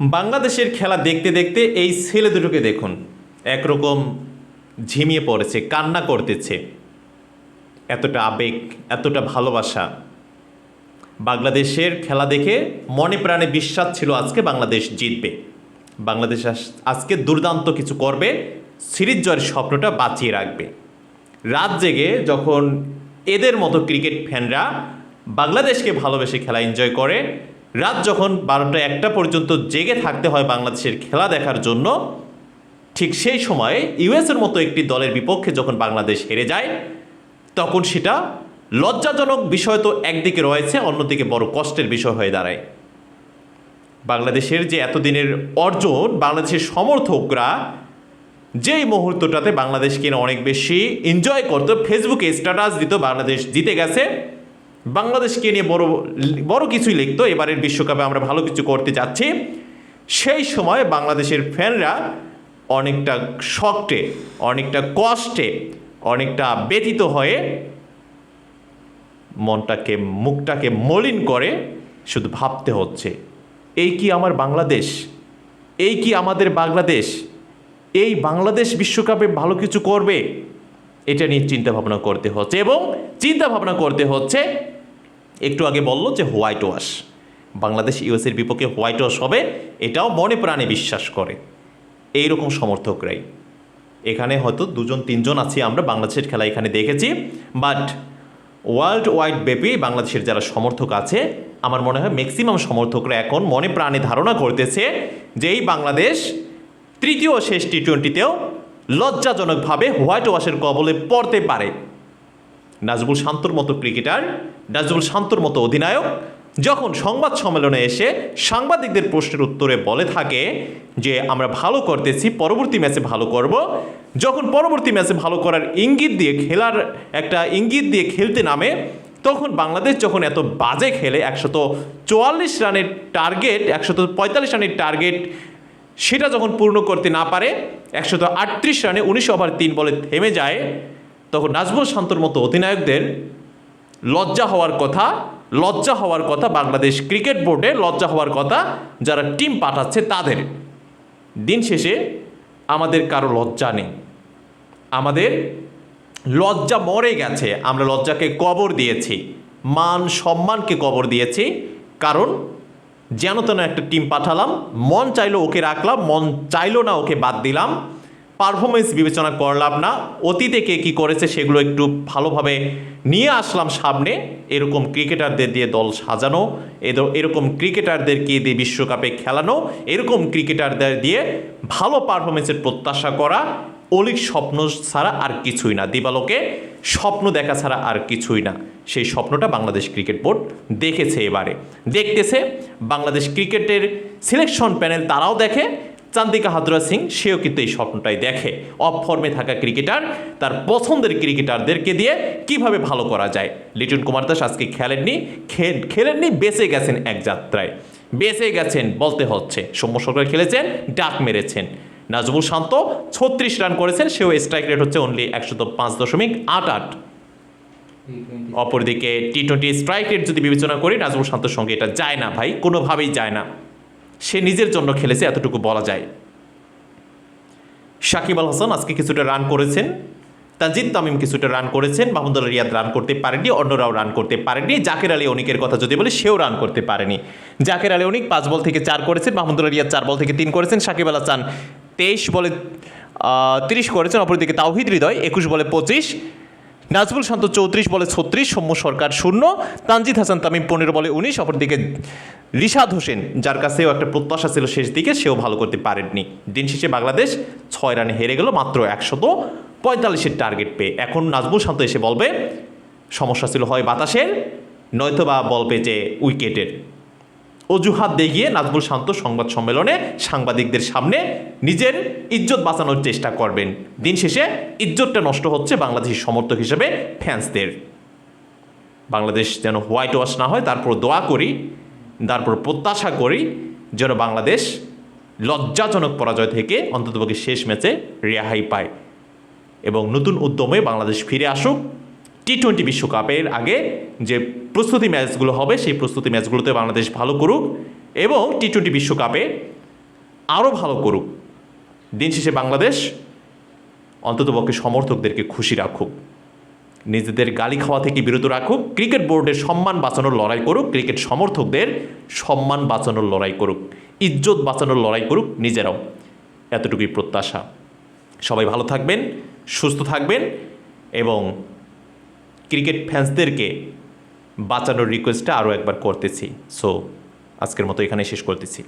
বাংলাদেশের খেলা দেখতে দেখতে এই ছেলে দুটোকে দেখুন। একরকম ঝিমিয়ে পড়েছে, কান্না করতেছে। এতটা আবেগ, এতটা ভালোবাসা। বাংলাদেশের খেলা দেখে মনে প্রাণে বিশ্বাস ছিল আজকে বাংলাদেশ জিতবে। বাংলাদেশ আজকে দুর্দান্ত কিছু করবে, সিরিজ জয়ের স্বপ্নটা বাঁচিয়ে রাখবে। রাত জেগে যখন এদের মতো ক্রিকেট ফ্যানরা বাংলাদেশকে ভালোবেসে খেলা এনজয় করে রাত যখন বারোটা একটা পর্যন্ত জেগে থাকতে হয় বাংলাদেশের খেলা দেখার জন্য, ঠিক সেই সময়ে ইউএসের মতো একটি দলের বিপক্ষে যখন বাংলাদেশ হেরে যায়, তখন সেটা লজ্জাজনক বিষয় তো একদিকে রয়েছে, অন্যদিকে বড় কষ্টের বিষয় হয়ে দাঁড়ায়। বাংলাদেশের যে এতদিনের অর্জন, বাংলাদেশের সমর্থকরা যেই মুহূর্তটাতে বাংলাদেশকে অনেক বেশি এনজয় করতো ফেসবুকে স্ট্যাটাস দিত, বাংলাদেশ জিতে গেছে বাংলাদেশকে নিয়ে বড় বড় কিছুই লিখতো। এবারের বিশ্বকাপে আমরা ভালো কিছু করতে যাচ্ছি। সেই সময় বাংলাদেশের ফ্যানরা অনেকটা শক্টে অনেকটা কষ্টে, অনেকটা ব্যতীত হয়ে মনটাকে, মুখটাকে মলিন করে শুধু ভাবতে হচ্ছে, এই কি আমার বাংলাদেশ? এই কি আমাদের বাংলাদেশ? এই বাংলাদেশ বিশ্বকাপে ভালো কিছু করবে? এটা নিয়ে চিন্তা ভাবনা করতে হচ্ছে এবং চিন্তা ভাবনা করতে হচ্ছে একটু আগে বলল যে হোয়াইট ওয়াশ। বাংলাদেশ ইউএসের বিপক্ষে হোয়াইট ওয়াশ হবে, এটাও মনে প্রাণে বিশ্বাস করে। এই রকম সমর্থকরাই। এখানে হয়তো দুজন, তিনজন আছি আমরা, বাংলাদেশের খেলা এখানে দেখেছি। বাট ওয়ার্ল্ড ওয়াইড ব্যাপী বাংলাদেশের যারা সমর্থক আছে, আমার মনে হয় ম্যাক্সিমাম সমর্থকরা এখন মনে প্রাণে ধারণা করতেছে যে এই বাংলাদেশ তৃতীয় শেষ টি টোয়েন্টিতেও লজ্জাজনকভাবে হোয়াইট ওয়াশের কবলে পড়তে পারে। নাজবুল শান্তর মতো ক্রিকেটার নাজবুল শান্তর মতো অধিনায়ক যখন সংবাদ সম্মেলনে এসে সাংবাদিকদের প্রশ্নের উত্তরে বলে থাকে যে, আমরা ভালো করতেছি, পরবর্তী ম্যাচে ভালো করব। যখন পরবর্তী ম্যাচে ভালো করার ইঙ্গিত দিয়ে খেলার একটা ইঙ্গিত দিয়ে খেলতে নামে, তখন বাংলাদেশ যখন এত বাজে খেলে, একশত চুয়াল্লিশ রানের টার্গেট, একশত পঁয়তাল্লিশ রানের টার্গেট, সেটা যখন পূর্ণ করতে না পারে, একশত আটত্রিশ রানে উনিশ ওভার তিন বলে থেমে যায় তখন নাজমুল শান্তর মতো অধিনায়কদের লজ্জা হওয়ার কথা, লজ্জা হওয়ার কথা বাংলাদেশ ক্রিকেট বোর্ডে লজ্জা হওয়ার কথা যারা টিম পাঠাচ্ছে তাদের। দিন শেষে আমাদের কারও লজ্জা নেই। আমাদের লজ্জা মরে গেছে। আমরা লজ্জাকে কবর দিয়েছি। মান সম্মানকে কবর দিয়েছি। কারণ যেন তেন একটা টিম পাঠালাম, মন চাইলো ওকে রাখলাম, মন চাইলো না ওকে বাদ দিলাম। পারফরমেন্স বিবেচনা করলাম না। অতীতে কে কী করেছে সেগুলো একটু ভালোভাবে নিয়ে আসলাম সামনে। এরকম ক্রিকেটারদের দিয়ে দল সাজানো এরকম ক্রিকেটারদেরকে দিয়ে বিশ্বকাপে খেলানো, এরকম ক্রিকেটারদের দিয়ে ভালো পারফরমেন্সের প্রত্যাশা করা, অলিক স্বপ্ন ছাড়া আর কিছুই না। দিবালোকে স্বপ্ন দেখা ছাড়া আর কিছুই না। সেই স্বপ্নটা বাংলাদেশ ক্রিকেট বোর্ড দেখেছে এবারে। দেখতেছে বাংলাদেশ ক্রিকেটের সিলেকশন প্যানেল তারাও দেখে চান্দিকা হাতুরা সিং সেও কিন্তু এই স্বপ্নটাই দেখে। অফ ফর্মে থাকা ক্রিকেটার তার পছন্দের ক্রিকেটারদেরকে দিয়ে কীভাবে ভালো করা যায়? লিটন কুমার দাস আজকে খেলেননি খেলেননি বেঁচে গেছেন এক যাত্রায়। বেঁচে গেছেন বলতে হচ্ছে। সৌম্য সরকার খেলেছেন ডাক মেরেছেন। নাজমুল শান্ত ছত্রিশ রান করেছেন সেও স্ট্রাইক রেট হচ্ছে অনলি একশত পাঁচ দশমিক আট আট। অপরদিকে টি টোয়েন্টি স্ট্রাইক রেট যদি বিবেচনা করি নাজমুল শান্তর সঙ্গে এটা যায় না ভাই কোনোভাবেই যায় না। সে নিজের জন্য খেলেছে, এতটুকু বলা যায়। সাকিব আল হাসান আজকে কিছুটা রান করেছেন। তাজিদ তামিম কিছুটা রান করেছেন। মাহমুদুল্লাহ রিয়াদ রান করতে পারেনি অন্যরাও রান করতে পারেনি জাকের আলী অনিকের কথা যদি বলি, সেও রান করতে পারেনি। জাকের আলী অনিক পাঁচ বল থেকে চার করেছেন মাহমুদুল্লাহ রিয়াদ চার বল থেকে তিন করেছেন সাকিব আল হাসান তেইশ বলে তিরিশ করেছেন, অপরদিকে তাওহিদ হৃদয় একুশ বলে পঁচিশ। নাজবুল শান্ত চৌত্রিশ বলে ছত্রিশ, সৌম্য সরকার শূন্য, তানজিদ হাসান তামিম পনেরো বলে উনিশ, অপরদিকে রিশাদ হোসেন, যার কাছেও একটা প্রত্যাশা ছিল শেষ দিকে, সেও ভালো করতে পারেননি। দিন শেষে বাংলাদেশ ছয় রানে হেরে গেল মাত্র একশত পঁয়তাল্লিশের টার্গেট পেয়ে। এখন নাজবুল শান্ত এসে বলবে সমস্যা ছিল হয় বাতাসের নয়তো বা বলবে যে উইকেটের। অজুহাত দেখিয়ে নাজবুল শান্ত সংবাদ সম্মেলনে সাংবাদিকদের সামনে নিজের ইজ্জত বাঁচানোর চেষ্টা করবেন। দিন শেষে ইজ্জতটা নষ্ট হচ্ছে বাংলাদেশের সমর্থক হিসেবে ফ্যান্সদের। বাংলাদেশ যেন হোয়াইট ওয়াশ না হয়, তারপর দোয়া করি, তারপর প্রত্যাশা করি যেন বাংলাদেশ লজ্জাজনক পরাজয় থেকে অন্ততপক্ষে শেষ ম্যাচে রেহাই পায় এবং নতুন উদ্যমে বাংলাদেশ ফিরে আসুক। টি টোয়েন্টি বিশ্বকাপের আগে যে প্রস্তুতি ম্যাচগুলো হবে, সেই প্রস্তুতি ম্যাচগুলোতে বাংলাদেশ ভালো করুক এবং টি টোয়েন্টি বিশ্বকাপে আরও ভালো করুক। দিন শেষে বাংলাদেশ অন্ততপক্ষে সমর্থকদেরকে খুশি রাখুক। নিজেদের গালি খাওয়া থেকে বিরত রাখুক। ক্রিকেট বোর্ডের সম্মান বাঁচানোর লড়াই করুক। ক্রিকেট সমর্থকদের সম্মান বাঁচানোর লড়াই করুক। ইজ্জত বাঁচানোর লড়াই করুক নিজেরাও। এতটুকুই প্রত্যাশা। সবাই ভালো থাকবেন, সুস্থ থাকবেন এবং ক্রিকেট ফ্যান্সদেরকে বাঁচানোর রিকোয়েস্টটা আরও একবার করতেছি। সো আজকের মতো এখানে শেষ করতেছি।